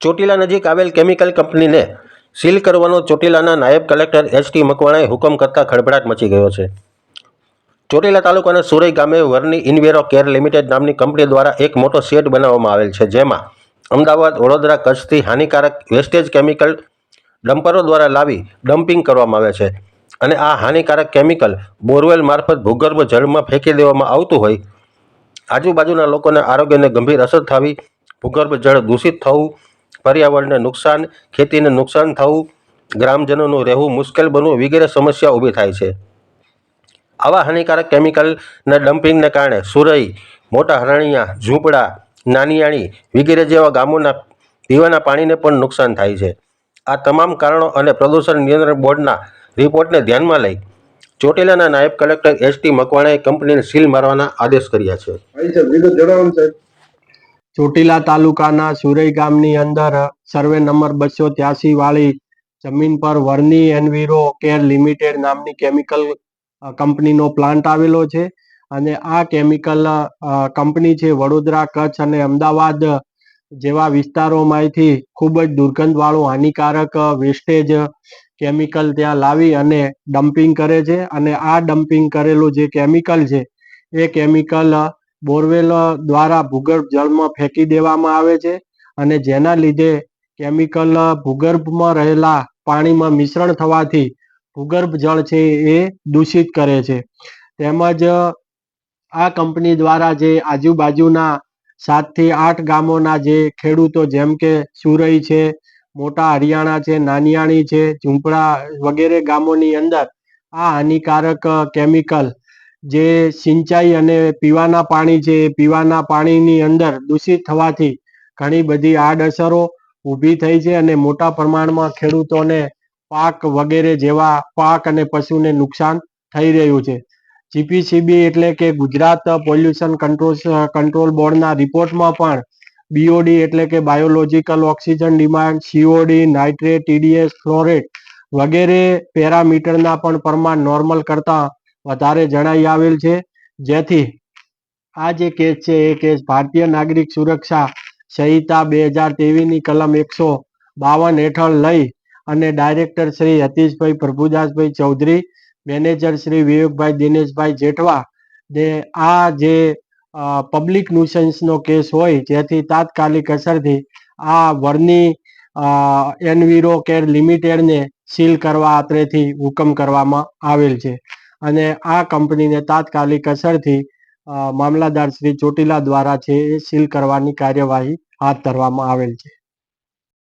ચોટીલા નજીક આવેલ કેમિકલ કંપનીને સીલ કરવાનો ચોટીલાના નાયબ કલેક્ટર એચ ટી મકવાણાએ હુકમ કરતા ખળભળાટ મચી ગયો છે. ચોટીલા તાલુકાના સુરઈ ગામે વર્ની ઇનવેરો કેર લિમિટેડ નામની કંપની દ્વારા એક મોટો શેડ બનાવવામાં આવેલ છે, જેમાં અમદાવાદ, વડોદરા, કચ્છથી હાનિકારક વેસ્ટેજ કેમિકલ ડમ્પરો દ્વારા લાવી ડમ્પિંગ કરવામાં આવે છે અને આ હાનિકારક કેમિકલ બોરવેલ મારફત ભૂગર્ભ જળમાં ફેંકી દેવામાં આવતું હોય. આજુબાજુના લોકોના આરોગ્યને ગંભીર અસર થવી ભૂગર્ભ જળ દૂષિત થવું પર્યાવરણને નુકસાન, ખેતીને નુકસાન થવું, ગ્રામજનોનું રહેવું મુશ્કેલ બનવું વગેરે સમસ્યા ઊભી થાય છે. આવા હાનિકારક કેમિકલના ડમ્પિંગને કારણે સુરઈ, મોટા હરણિયા, ઝૂંપડા નાનિયાણી વગેરે જેવા ગામોના પીવાના પાણીને પણ નુકસાન થાય છે. આ તમામ કારણો અને પ્રદૂષણ નિયંત્રણ બોર્ડના રિપોર્ટને ધ્યાનમાં લઈ ચોટીલાના નાયબ કલેક્ટર એસ ટી મકવાણાએ કંપનીને સીલ મારવાના આદેશ કર્યા છે. જણાવો સાહેબ. ચોટીલા તાલુકાના સુરઈ ગામની અંદર સર્વે નંબર બસો ત્યાસી વાળી જમીન પર વર્ની એનવીરો કેર લિમિટેડ નામની કેમિકલ કંપનીનો પ્લાન્ટ આવેલો છે. અને આ કેમિકલ કંપની છે વડોદરા, કચ્છ અને અમદાવાદ જેવા વિસ્તારોમાંથી ખૂબ જ દુર્ગંધવાળું, હાનિકારક વેસ્ટેજ કેમિકલ ત્યાં લાવી અને ડમ્પિંગ કરે છે. અને આ ડમ્પિંગ કરેલું જે કેમિકલ છે, એ કેમિકલ બોરવેલ દ્વારા ભૂગર્ભ જળમાં ફેંકી દેવામાં આવે છે અને જેના લીધે કેમિકલ ભૂગર્ભમાં રહેલા પાણીમાં મિશ્રણ થવાથી ભૂગર્ભ જળ છે એ દૂષિત કરે છે. તેમજ આ કંપની દ્વારા જે આજુબાજુના સાતથી આઠ ગામોના જે ખેડૂતો જેમ કે સુરઈ છે, મોટા હરિયાણા છે, નાનિયાણી છે, ઝુંપડા વગેરે ગામોની અંદર આ હાનિકારક કેમિકલ જે સિંચાઈ અને પીવાના પાણી છે, એ પીવાના પાણીની અંદર દૂષિત થવાથી ઘણી બધી આડઅસરો ઊભી થઈ છે અને મોટા પ્રમાણમાં ખેડૂતોને પાક વગેરે જેવા પાક અને પશુને નુકસાન થઈ રહ્યું છે. જીપીસીબી એટલે કે ગુજરાત પોલ્યુશન કંટ્રોલ કંટ્રોલ બોર્ડના રિપોર્ટમાં પણ બીઓડી એટલે કે biological oxygen demand COD nitrate TDS fluoride વગેરે પેરામીટરના પણ પ્રમાણ નોર્મલ કરતાં વધારે જણાઈ આવેલ છે. જેથી આ જે કેસ છે, એ કેસ ભારતીય નાગરિક સુરક્ષા સંહિતા બે હજારની કલમ એકસો બાવન હેઠળ લઈ અને ડાયરેક્ટર શ્રી હતીશભાઈ પ્રભુદાસભાઈ ચૌધરી, મેનેજર શ્રી વિવેકભાઈ દિનેશભાઈ જેઠવા ને આ જે પબ્લિક ન્યુસન્સનો કેસ હોય, જેથી તાત્કાલિક અસરથી આ વર્ની એનવીરો કેર લિમિટેડને સીલ કરવા આત્રેથી હુકમ કરવામાં આવેલ છે. અને આ કંપનીને તાત્કાલિક અસરથી મામલતદાર શ્રી ચોટીલા દ્વારા છે એ સીલ કરવાની કાર્યવાહી હાથ ધરવામાં આવેલ છે.